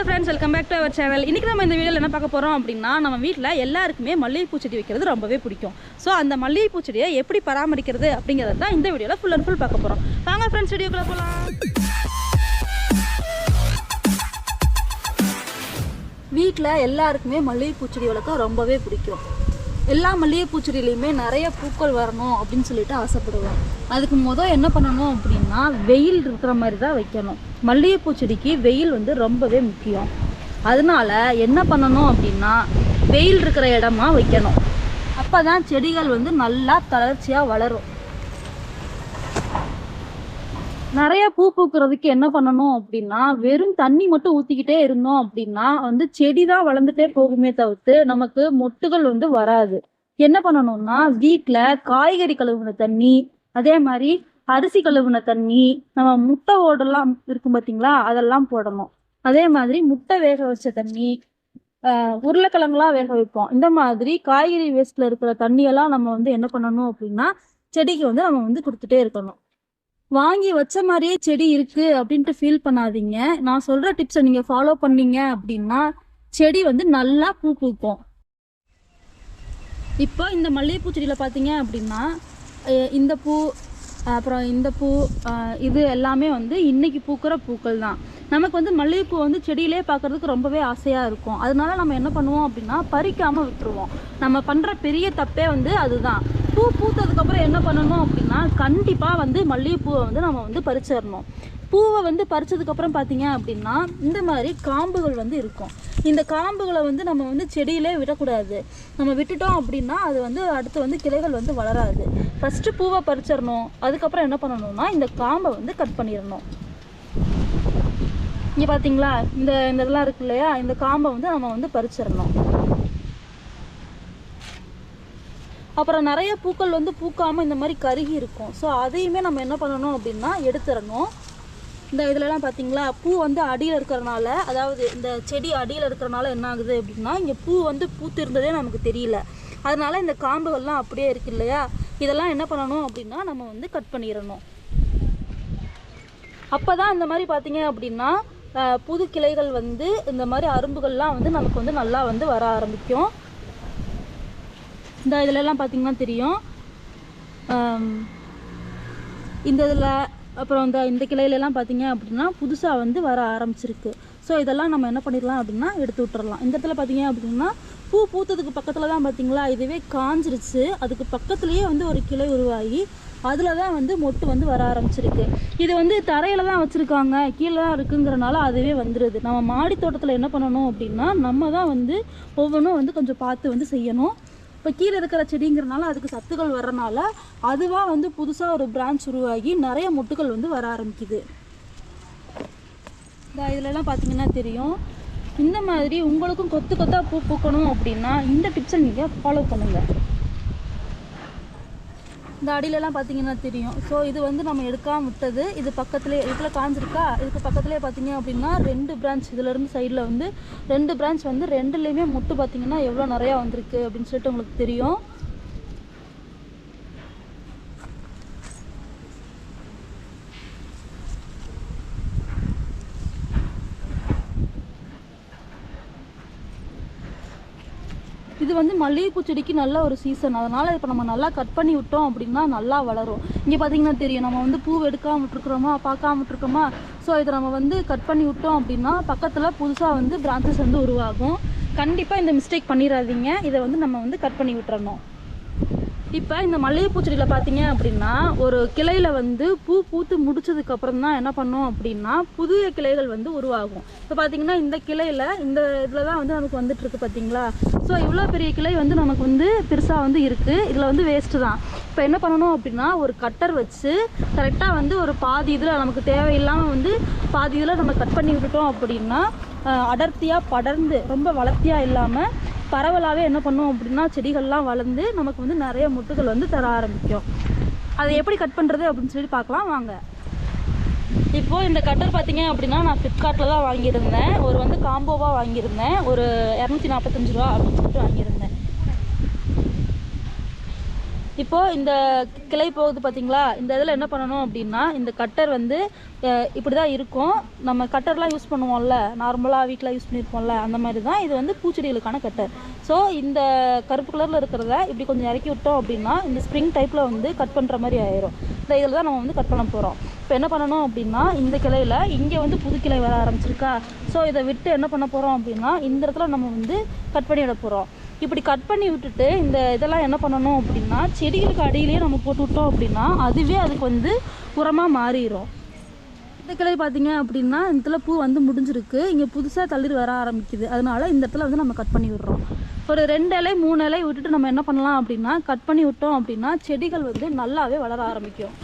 Hello friends welcome back to our channel இன்றைக்கி நம்ம இந்த வீடியோவில் என்ன பார்க்க போகிறோம் அப்படின்னா நம்ம வீட்டில் எல்லாருக்குமே மல்லிகைப்பூ செடி வைக்கிறது ரொம்பவே பிடிக்கும். ஸோ அந்த மல்லிகைப்பூ செடியை எப்படி பராமரிக்கிறது அப்படிங்கிறது தான் இந்த வீடியோவில் ஃபுல் அண்ட் ஃபுல் பார்க்க போகிறோம் வாங்க ஃப்ரெண்ட்ஸ் வீடியோக்குள்ளே போகலாம் வீட்டில் எல்லாருக்குமே மல்லிகைப்பூ செடி வளர்க்க ரொம்பவே பிடிக்கும். எல்லா மல்லிகைப்பூ செடியிலையுமே நிறைய பூக்கள் வரணும் அப்படின்னு சொல்லிட்டு ஆசைப்படுவோம். அதுக்கு மொதல் என்ன பண்ணணும் அப்படின்னா வெயில் இருக்கிற மாதிரி தான் வைக்கணும். மல்லிகைப்பூ செடிக்கு வெயில் வந்து ரொம்பவே முக்கியம். அதனால என்ன பண்ணணும் அப்படின்னா வெயில் இருக்கிற இடமா வைக்கணும். அப்போ தான் செடிகள் வந்து நல்லா தளர்ச்சியாக வளரும். நிறைய பூ பூக்கிறதுக்கு என்ன பண்ணணும் அப்படின்னா வெறும் தண்ணி மட்டும் ஊத்திக்கிட்டே இருந்தோம் அப்படின்னா வந்து செடி தான் வளர்ந்துட்டே போகுமே தவிர்த்து நமக்கு மொட்டுகள் வந்து வராது. என்ன பண்ணணும்னா வீட்டில் காய்கறி கழுவுன தண்ணி அதே மாதிரி அரிசி கழுவுன தண்ணி நம்ம முட்டை ஓடெல்லாம் இருக்கும் பார்த்தீங்களா அதெல்லாம் போடணும். அதே மாதிரி முட்டை வேக வச்ச தண்ணி உருளைக்கிழங்குலாம் வேக வைப்போம். இந்த மாதிரி காய்கறி வேஸ்ட்ல இருக்கிற தண்ணியெல்லாம் நம்ம வந்து என்ன பண்ணணும் அப்படின்னா செடிக்கு வந்து நம்ம வந்து கொடுத்துட்டே இருக்கணும். வாங்கி வச்ச மாதிரியே செடி இருக்கு அப்படின்ட்டு ஃபீல் பண்ணாதீங்க. நான் சொல்ற டிப்ஸை நீங்க ஃபாலோ பண்ணீங்க அப்படின்னா செடி வந்து நல்லா பூ பூக்கும். இப்போ இந்த மல்லிகைப்பூ செடியில் பார்த்தீங்க அப்படின்னா இந்த பூ அப்புறம் இந்த பூ இது எல்லாமே வந்து இன்னைக்கு பூக்கிற பூக்கள் தான். நமக்கு வந்து மல்லிகைப்பூ வந்து செடியிலே பார்க்கறதுக்கு ரொம்பவே ஆசையாக இருக்கும். அதனால நம்ம என்ன பண்ணுவோம் அப்படின்னா பறிக்காமல் விட்டுருவோம். நம்ம பண்ணுற பெரிய தப்பே வந்து அதுதான். பூ பூத்ததுக்கப்புறம் என்ன பண்ணணும் அப்படின்னா கண்டிப்பாக வந்து மல்லிகைப்பூவை வந்து நம்ம வந்து பறிச்சிடணும். பூவை வந்து பறிச்சதுக்கப்புறம் பார்த்தீங்க அப்படின்னா இந்த மாதிரி காம்புகள் வந்து இருக்கும். இந்த காம்புகளை வந்து நம்ம வந்து செடியிலே விடக்கூடாது. நம்ம விட்டுட்டோம் அப்படின்னா அது வந்து அடுத்து வந்து கிளைகள் வந்து வளராது. ஃபஸ்ட்டு பூவை பறிச்சிடணும். அதுக்கப்புறம் என்ன பண்ணணும்னா இந்த காம்பை வந்து கட் பண்ணிடணும். இங்கே பார்த்தீங்களா இந்த இந்த இதெல்லாம் இருக்கு இல்லையா? இந்த காம்பை வந்து நம்ம வந்து பறிச்சிடணும். அப்புறம் நிறைய பூக்கள் வந்து பூக்காமல் இந்த மாதிரி கருகி இருக்கும். ஸோ அதையுமே நம்ம என்ன பண்ணணும் அப்படின்னா எடுத்துடணும். இந்த இதுலலாம் பார்த்தீங்களா பூ வந்து அடியில் இருக்கிறனால அதாவது இந்த செடி அடியில் இருக்கிறனால என்ன ஆகுது அப்படின்னா இங்கே பூ வந்து பூத்திருந்ததே நமக்கு தெரியல. அதனால இந்த காம்புகள்லாம் அப்படியே இருக்கு இல்லையா? இதெல்லாம் என்ன பண்ணணும் அப்படின்னா நம்ம வந்து கட் பண்ணிடணும். அப்போ தான் இந்த மாதிரி பார்த்தீங்க அப்படின்னா புது கிளைகள் வந்து இந்த மாதிரி அரும்புகள்லாம் வந்து நமக்கு வந்து நல்லா வந்து வர ஆரம்பிக்கும். இந்த இதுலலாம் பார்த்தீங்கன்னா தெரியும். இந்த இதில் அப்புறம் இந்த இந்த கிளையிலலாம் பார்த்தீங்க அப்படின்னா புதுசாக வந்து வர ஆரம்பிச்சிருக்கு. ஸோ இதெல்லாம் நம்ம என்ன பண்ணிடலாம் அப்படின்னா எடுத்து விட்டுறலாம். இந்த இடத்துல பார்த்தீங்க அப்படின்னா பூ பூத்ததுக்கு பக்கத்தில் தான் பார்த்தீங்களா இதுவே காஞ்சிருச்சு. அதுக்கு பக்கத்துலேயே வந்து ஒரு கிளை உருவாகி அதில் தான் வந்து மொட்டு வந்து வர ஆரம்பிச்சிருக்கு. இது வந்து தரையில் தான் வச்சுருக்காங்க. கீழே தான் இருக்குங்கிறனால அதுவே வந்துடுது நம்ம மாடி தோட்டத்தில் என்ன பண்ணணும் அப்படின்னா நம்ம தான் வந்து ஒவ்வொன்றும் வந்து கொஞ்சம் பார்த்து வந்து செய்யணும். இப்போ கீழே இருக்கிற செடிங்கிறனால அதுக்கு சத்துக்கள் வர்றனால அதுவாக வந்து புதுசாக ஒரு பிரான்ச் உருவாகி நிறைய மொட்டுகள் வந்து வர ஆரம்பிக்குது. இந்த இதுலலாம் பார்த்தீங்கன்னா தெரியும். இந்த மாதிரி உங்களுக்கும் கொத்து கொத்தாக பூ பூக்கணும் அப்படின்னா இந்த டிப்ஸை நீங்கள் ஃபாலோ பண்ணுங்கள் இந்த அடியிலலாம் பார்த்தீங்கன்னா தெரியும். ஸோ இது வந்து நம்ம எடுக்காமல் விட்டது. இது பக்கத்துலேயே இதில் காஞ்சிருக்கா? இதுக்கு பக்கத்துலேயே பார்த்தீங்க அப்படின்னா ரெண்டு பிரான்ச் இதுலேருந்து சைடில் வந்து ரெண்டு பிரான்ச் வந்து ரெண்டுலேயுமே முட்டு பார்த்தீங்கன்னா எவ்வளோ நிறையா வந்திருக்கு அப்படின்னு சொல்லிட்டு உங்களுக்கு தெரியும். இது வந்து மல்லிகைப்பூ செடிக்கு நல்ல ஒரு சீசன் அதனால் இப்போ நம்ம நல்லா கட் பண்ணி விட்டோம் அப்படின்னா நல்லா வளரும். இங்கே பார்த்தீங்கன்னா தெரியும். நம்ம வந்து பூ எடுக்காம விட்டுருக்குறோமா பார்க்காம விட்டுருக்கோமா ஸோ இதை நம்ம வந்து கட் பண்ணி விட்டோம் அப்படின்னா பக்கத்தில் புதுசாக வந்து பிரான்ச்சஸ் வந்து உருவாகும். கண்டிப்பாக இந்த மிஸ்டேக் பண்ணிடாதீங்க. இதை வந்து நம்ம வந்து கட் பண்ணி விட்டுறணும். இப்போ இந்த மல்லிகைப்பூ செடியில் பார்த்தீங்க அப்படின்னா ஒரு கிளையில் வந்து பூ பூத்து முடிச்சதுக்கப்புறம் தான் என்ன பண்ணோம் அப்படின்னா புதிய கிளைகள் வந்து உருவாகும். இப்போ பார்த்தீங்கன்னா இந்த கிளையில் இந்த இதில் தான் வந்து நமக்கு வந்துட்டுருக்கு பார்த்தீங்களா ஸோ இவ்வளோ பெரிய கிளை வந்து நமக்கு வந்து பெருசாக வந்து இருக்குது இதில் வந்து வேஸ்ட்டு தான். இப்போ என்ன பண்ணணும் அப்படின்னா ஒரு கட்டர் வச்சு கரெக்டாக வந்து ஒரு பாதி இதில் நமக்கு தேவையில்லாமல் வந்து பாதி இதில் நம்ம கட் பண்ணி விட்டுட்டோம் அப்படின்னா அடர்த்தியாக படர்ந்து ரொம்ப வளர்த்தியாக இல்லாமல் பரவலாகவே என்ன பண்ணும் அப்படின்னா செடிகள்லாம் வளர்ந்து நமக்கு வந்து நிறைய முட்டுகள் வந்து தர ஆரம்பிக்கும். அதை எப்படி கட் பண்ணுறது அப்படின்னு சொல்லி பார்க்கலாம் வாங்க. இப்போது இந்த கட்டர் பார்த்தீங்க அப்படின்னா நான் ஃப்ளிப்கார்ட்டில் தான் வாங்கியிருந்தேன். ஒரு வந்து காம்போவாக வாங்கியிருந்தேன். ஒரு இரநூத்தி நாற்பத்தஞ்சு ரூபா அப்படின்னு சொல்லிட்டு வாங்கியிருந்தேன். இப்போ இந்த கிளை போகுது பார்த்தீங்களா இந்த இதில் என்ன பண்ணணும் அப்படின்னா இந்த கட்டர் வந்து இப்படி தான் இருக்கும். நம்ம கட்டர்லாம் யூஸ் பண்ணுவோம்ல நார்மலாக வீட்டில் யூஸ் பண்ணியிருப்போம்ல அந்த மாதிரி தான் இது வந்து பூச்செடிகளுக்கான கட்டர் ஸோ இந்த கருப்பு கலரில் இருக்கிறத இப்படி கொஞ்சம் இறக்கி விட்டோம் அப்படின்னா இந்த ஸ்ப்ரிங் டைப்பில் வந்து கட் பண்ணுற மாதிரி ஆயிரும். இந்த இதில் தான் நம்ம வந்து கட் பண்ண போகிறோம் இப்போ என்ன பண்ணணும் அப்படின்னா இந்த கிளையில் இங்கே வந்து புது கிளை வர ஆரம்பிச்சிருக்கா. ஸோ இதை விட்டு என்ன பண்ண போகிறோம் அப்படின்னா இந்த இடத்துல நம்ம வந்து கட் பண்ணி விட போகிறோம் இப்படி கட் பண்ணி விட்டுட்டு இந்த இதெல்லாம் என்ன பண்ணணும் அப்படின்னா செடிகளுக்கு அடியிலேயே நம்ம போட்டு விட்டோம் அப்படின்னா அதுவே அதுக்கு வந்து உரமாக மாறிடும் இந்த கிளை பார்த்தீங்க அப்படின்னா இந்த பூ வந்து முடிஞ்சிருக்கு. இங்கே புதுசாக தளிர் வர ஆரம்பிக்குது. அதனால இந்த இடத்துல வந்து நம்ம கட் பண்ணி விடுறோம். ஒரு ரெண்டு இலை மூணு இலை விட்டுட்டு நம்ம என்ன பண்ணலாம் அப்படின்னா கட் பண்ணி விட்டோம் அப்படின்னா செடிகள் வந்து நல்லாவே வளர ஆரம்பிக்கும்.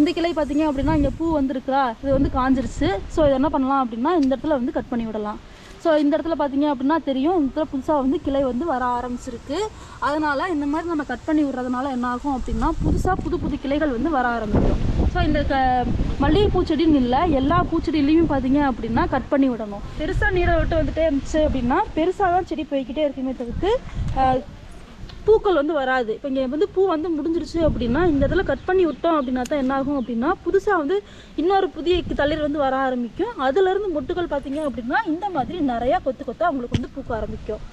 இந்த கிளை பார்த்தீங்க அப்படின்னா இங்கே பூ வந்திருக்கா? இது வந்து காஞ்சிருச்சு. ஸோ இதை என்ன பண்ணலாம் அப்படின்னா இந்த இடத்துல வந்து கட் பண்ணி விடலாம். ஸோ இந்த இடத்துல பார்த்தீங்க அப்படின்னா தெரியும். இந்த இடத்துல புதுசாக வந்து கிளை வந்து வர ஆரம்பிச்சிருக்கு. அதனால் இந்த மாதிரி நம்ம கட் பண்ணி விடுறதுனால என்ன ஆகும் அப்படின்னா புதுசாக புது புது கிளைகள் வந்து வர ஆரம்பிக்கும். ஸோ இந்த க மல்லிகைப்பூ செடின்னு இல்லை எல்லா பூச்செடியிலையும் பார்த்தீங்க அப்படின்னா கட் பண்ணி விடணும். பெருசாக நீரை விட்டு வந்துட்டே இருந்துச்சு அப்படின்னா பெருசாக தான் செடி போய்க்கிட்டே இருக்குமே தவிர்த்து பூக்கள் வந்து வராது. இப்போ இங்கே வந்து பூ வந்து முடிஞ்சிருச்சு அப்படின்னா இந்த இடத்துல கட் பண்ணி விட்டோம் அப்படின்னா தான் என்ன ஆகும் அப்படின்னா புதுசாக வந்து இன்னொரு புதிய தளிர் வந்து வர ஆரம்பிக்கும். அதுலேருந்து மொட்டுகள் பார்த்தீங்க அப்படின்னா இந்த மாதிரி நிறையா கொத்து கொத்தாக அவங்களுக்கு வந்து பூக்க ஆரம்பிக்கும்.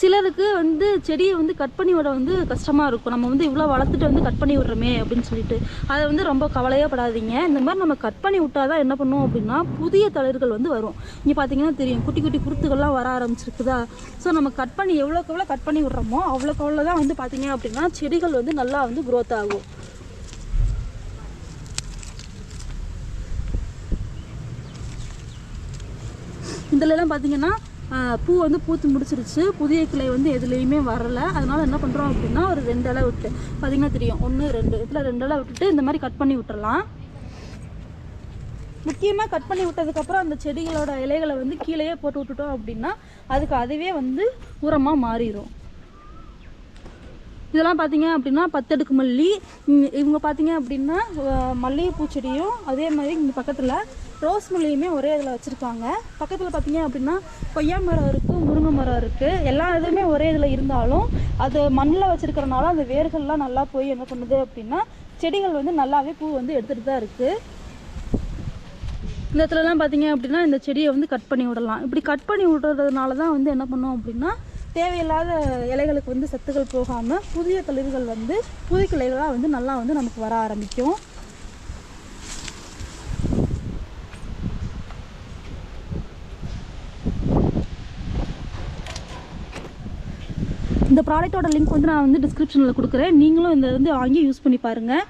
சிலருக்கு வந்து செடியை வந்து கட் பண்ணி விட வந்து கஷ்டமாக இருக்கும். நம்ம வந்து இவ்வளோ வளர்த்துட்டு வந்து கட் பண்ணி விட்றோமே அப்படின்னு சொல்லிட்டு. அதை வந்து ரொம்ப கவலையே படாதீங்க இந்த மாதிரி நம்ம கட் பண்ணி விட்டால் தான் என்ன பண்ணுவோம் அப்படின்னா புதிய தளிர்கள் வந்து வரும். இங்கே பார்த்தீங்கன்னா தெரியும். குட்டி குட்டி குருத்துகள்லாம் வர ஆரம்பிச்சிருக்குதா? ஸோ நம்ம கட் பண்ணி எவ்வளோக்கு எவ்வளோ கட் பண்ணி விட்றோமோ அவ்வளோக்கு அவ்வளோ தான் வந்து பார்த்தீங்க அப்படின்னா செடிகள் வந்து நல்லா வந்து க்ரோத் ஆகும். இதுலலாம் பார்த்தீங்கன்னா பூ வந்து பூத்து முடிச்சிருச்சு. புதிய கிளை வந்து எதுலேயுமே வரலை. அதனால் என்ன பண்ணுறோம் அப்படின்னா ஒரு ரெண்டு இலை விட்டு பார்த்திங்கன்னா தெரியும். ஒன்று ரெண்டு இதில் ரெண்டு இலை விட்டுட்டு இந்த மாதிரி கட் பண்ணி விட்டுறலாம். முக்கியமாக கட் பண்ணி விட்டதுக்கப்புறம் அந்த செடிகளோட இலைகளை வந்து கீழேயே போட்டு விட்டுட்டோம் அப்படின்னா அதுக்கு அதுவே வந்து உரமாக மாறிடும் இதெல்லாம் பார்த்தீங்க அப்படின்னா பத்தடுக்கு மல்லி. இவங்க பார்த்தீங்க அப்படின்னா மல்லிகைப்பூச்செடியும் மல்லிகைப்பூ செடியும் அதே மாதிரி இங்கே பக்கத்தில் ரோஸ் மல்லியுமே ஒரே இதில் வச்சுருக்காங்க. பக்கத்தில் பார்த்தீங்க அப்படின்னா கொய்யா மரம் இருக்குது முருங்கை மரம் இருக்குது எல்லா இதுவுமே ஒரே இதில் இருந்தாலும் அது மண்ணில் வச்சுருக்கறனால அந்த வேர்கள்லாம் நல்லா போய் என்ன பண்ணுது அப்படின்னா செடிகள் வந்து நல்லாவே பூ வந்து எடுத்துகிட்டு தான் இருக்குது இந்த இடத்துலலாம் பார்த்தீங்க அப்படின்னா இந்த செடியை வந்து கட் பண்ணி விடலாம். இப்படி கட் பண்ணி விடுறதுனால தான் வந்து என்ன பண்ணோம் அப்படின்னா தேவையில்லாத இலைகளுக்கு வந்து சத்துக்கள் போகாமல் புதிய தளிர்கள் வந்து புது கிளைகளாக வந்து நல்லா வந்து நமக்கு வர ஆரம்பிக்கும். இந்த ப்ராடக்டோட லிங்க் வந்து நான் வந்து டிஸ்கிரிப்ஷனில் கொடுக்குறேன். நீங்களும் இந்த வந்து வாங்கி யூஸ் பண்ணி பாருங்கள்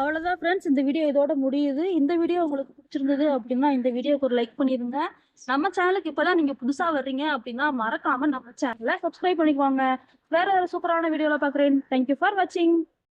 அவ்வளோதான் ஃப்ரெண்ட்ஸ் இந்த வீடியோ இதோட முடியுது. இந்த வீடியோ உங்களுக்கு பிடிச்சிருந்தது அப்படின்னா இந்த வீடியோக்கு ஒரு லைக் பண்ணிடுங்க நம்ம சேனலுக்கு இப்போ தான் நீங்கள் புதுசாக வர்றீங்க அப்படின்னா மறக்காமல் நம்ம சேனலை சப்ஸ்கிரைப் பண்ணிக்கோங்க. வேற ஒரு சூப்பரான வீடியோவில் பார்க்குறேன் தேங்க்யூ ஃபார் வாட்சிங்